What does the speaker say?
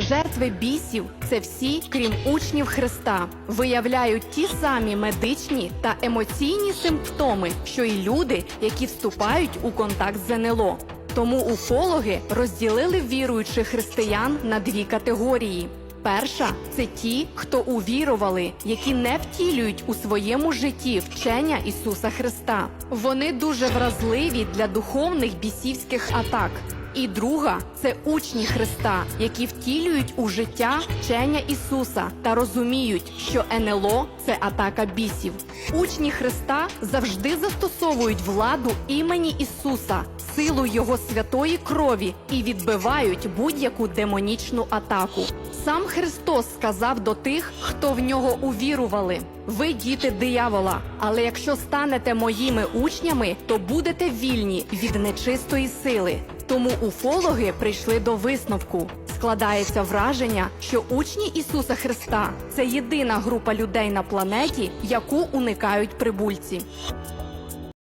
Жертви бісів це всі, крім учнів Христа, виявляють ті самі медичні та емоційні симптоми, що й люди, які вступають у контакт з НЛО. Тому уфологи розділили віруючих християн на дві категорії. Перша це ті, хто увірували, які не втілюють у своєму житті вчення Ісуса Христа. Вони дуже вразливі для духовних бісівських атак. І друга це учні Христа, які втілюють у життя вчення Ісуса та розуміють, що НЛО це атака бісів. Учні Христа завжди застосовують владу імені Ісуса, силу Його святої крові і відбивають будь-яку демонічну атаку. Сам Христос сказав до тих, хто в нього увірували: ви діти диявола, але якщо станете моїми учнями, то будете вільні від нечистої сили. Тому уфологи прийшли до висновку. Складається враження, що учні Ісуса Христа це єдина група людей на планеті, яку уникають прибульці.